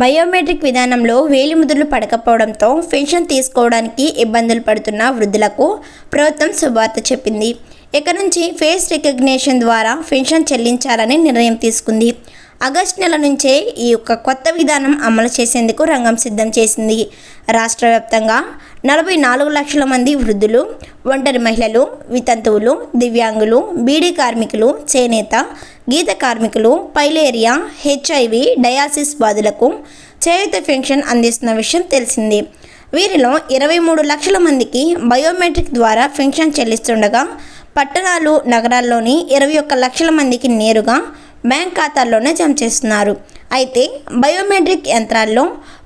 Biometric విధానంలో వేలిముద్రలు పడకపోవడంతో pension తీసుకోవడానికి ఇబ్బందులు పడుతున్న వృద్ధులకు ప్రభుత్వం శుభార్త చెప్పింది. ఇక నుంచి ఫేస్ రికగ్నిషన్ ద్వారా పెన్షన్ చెల్లించాలని నిర్ణయం తీసుకుంది. ఆగస్టు నెల నుంచే ఈ యొక్క కొత్త విధానం అమలు చేసేందుకు రంగం సిద్ధం చేసింది. రాష్ట్ర వ్యాప్తంగా నలభై నాలుగు లక్షల మంది వృద్ధులు ఒంటరి మహిళలు వితంతువులు దివ్యాంగులు బీడీ కార్మికులు చేనేత గీత కార్మికులు పైలేరియా హెచ్ఐవి డయాసిస్ బాధులకు చేయూత పెన్షన్ అందిస్తున్న విషయం తెలిసింది. వీరిలో ఇరవై మూడు లక్షల మందికి బయోమెట్రిక్ ద్వారా పెన్షన్ చెల్లిస్తుండగా పట్టణాలు నగరాల్లోని ఇరవై ఒక్క లక్షల మందికి నేరుగా బ్యాంక్ ఖాతాల్లోనే జమ చేస్తున్నారు. అయితే బయోమెట్రిక్ యంత్రాల్లో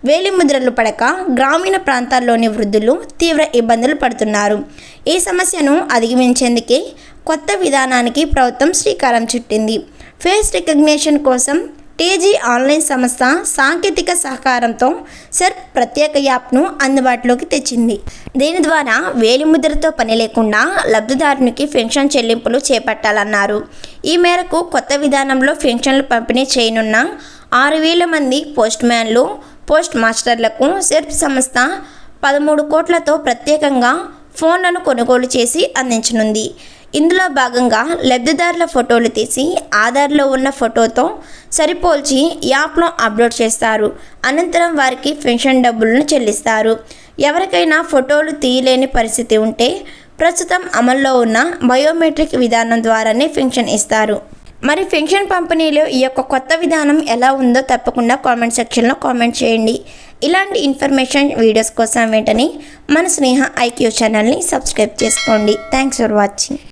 వేలిముద్రలు పడక గ్రామీణ ప్రాంతాల్లోని వృద్ధులు తీవ్ర ఇబ్బందులు పడుతున్నారు. ఈ సమస్యను అధిగమించేందుకే కొత్త విధానానికి ప్రభుత్వం శ్రీకారం చుట్టింది. ఫేస్ రికగ్నిషన్ కోసం టీజీ ఆన్లైన్ సంస్థ సాంకేతిక సహకారంతో సెర్ప్ ప్రత్యేక యాప్ను అందుబాటులోకి తెచ్చింది. దీని ద్వారా వేలిముద్రతో పని లేకుండా లబ్ధిదారునికి పెన్షన్ చెల్లింపులు చేపట్టాలన్నారు. ఈ మేరకు కొత్త విధానంలో పెన్షన్లు పంపిణీ చేయనున్న ఆరు వేల మంది పోస్ట్ మ్యాన్లు పోస్ట్ మాస్టర్లకు సెర్ప్ సంస్థ పదమూడు కోట్లతో ప్రత్యేకంగా ఫోన్లను కొనుగోలు చేసి అందించనుంది. ఇందులో భాగంగా లబ్ధిదారుల ఫోటోలు తీసి ఆధార్లో ఉన్న ఫోటోతో సరిపోల్చి యాప్లో అప్లోడ్ చేస్తారు. అనంతరం వారికి పెన్షన్ డబ్బులను చెల్లిస్తారు. ఎవరికైనా ఫోటోలు తీయలేని పరిస్థితి ఉంటే ప్రస్తుతం అమల్లో ఉన్న బయోమెట్రిక్ విధానం ద్వారానే పెన్షన్ ఇస్తారు. మరి పెన్షన్ పంపిణీలో ఈ యొక్క కొత్త విధానం ఎలా ఉందో తప్పకుండా కామెంట్ సెక్షన్లో కామెంట్ చేయండి. ఇలాంటి ఇన్ఫర్మేషన్ వీడియోస్ కోసం వెంటనే మన స్నేహ ఐక్యూ ఛానల్ని సబ్స్క్రైబ్ చేసుకోండి. Thanks for watching.